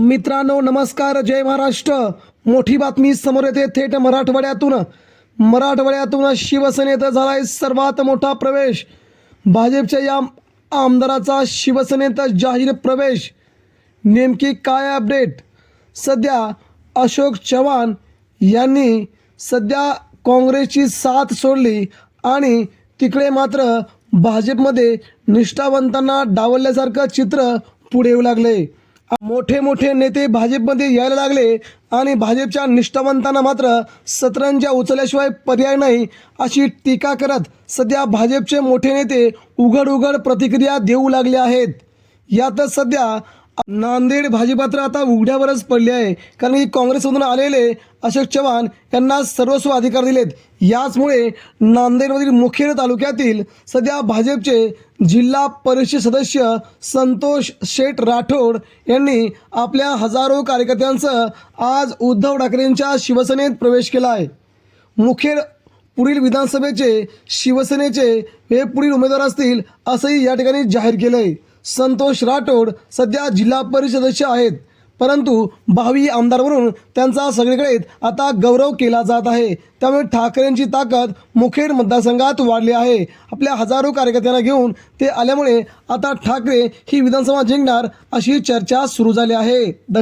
मित्रांनो नमस्कार. जय महाराष्ट्र. मोठी बातमी समोर येते थेट मराठवाड्यातून. मराठवाड्यातून शिवसेनेत झालाय सर्वात मोठा प्रवेश. भाजपच्या या आमदाराचा शिवसेनेत जाहीर प्रवेश. नेमकी काय अपडेट? सध्या अशोक चव्हाण यांनी सध्या काँग्रेसची साथ सोडली आणि तिकडे मात्र भाजपमध्ये निष्ठावंतांना डावलल्यासारखं चित्र पुढे येऊ लागले. मोठे मोठे नेते भाजपमध्ये यायला लागले आणि भाजपच्या निष्ठावंतांना मात्र सतरंजा उचलल्याशिवाय पर्याय नाही अशी टीका करत सध्या भाजपचे मोठे नेते उघड उघड प्रतिक्रिया देऊ लागले आहेत. यातच सध्या नांदेड भाजपात्र आता उघड्यावरच पडले आहे. कारण की काँग्रेसमधून आलेले अशोक चव्हाण यांना सर्वस्व अधिकार दिलेत. याचमुळे नांदेडमधील मुखेड तालुक्यातील सध्या भाजपचे जिल्हा परिषद सदस्य संतोष शेठ राठोड यांनी आपल्या हजारो कार्यकर्त्यांसह आज उद्धव ठाकरेंच्या शिवसेनेत प्रवेश केला आहे. मुखेड पुढील विधानसभेचे शिवसेनेचे हे पुढील उमेदवार असतील असंही या ठिकाणी जाहीर केलं आहे संतोष राठोड सध्या जिल्हा परिषद सदस्य आहेत. परंतु भावी आमदार म्हणून त्यांचा सगळीकडे आता गौरव केला जात आहे. त्यामुळे ठाकरेंची ताकद मुखेड मतदारसंघात वाढली आहे. आपल्या हजारो कार्यकर्त्यांना घेऊन ते आल्यामुळे आता ठाकरे ही विधानसभा जिंकणार अशी चर्चा सुरू झाली आहे. धन्यवाद.